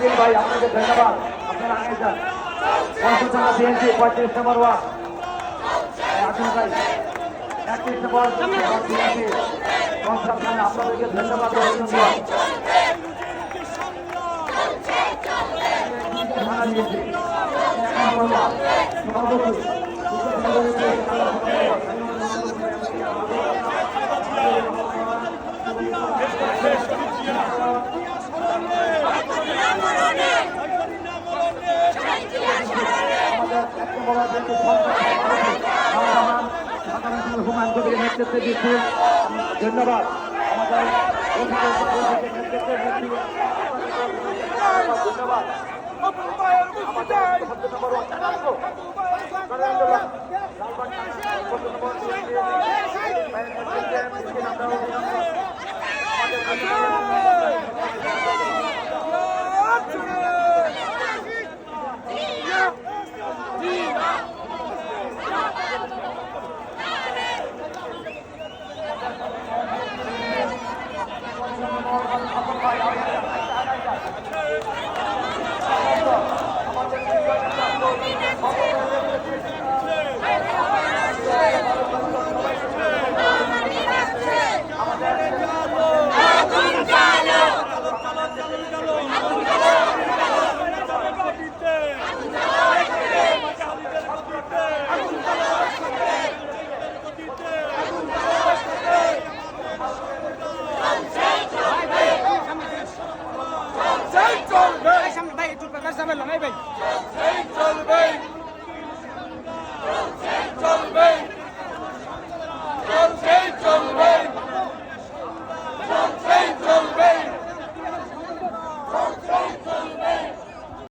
আকিল ভাই, আপনাকে ধন্যবাদ। আপনারা আগে যান। পঞ্চম বিএনপি, পঁয়ত্রিশ নম্বর ওয়ার্ড। আকিল ভাই। একত্রিশ আপনাদেরকে ধন্যবাদ হুমান কবির নেতৃত্বে দিচ্ছি ধন্যবাদ। ধন্যবাদ। আমাদের saberlo, no hay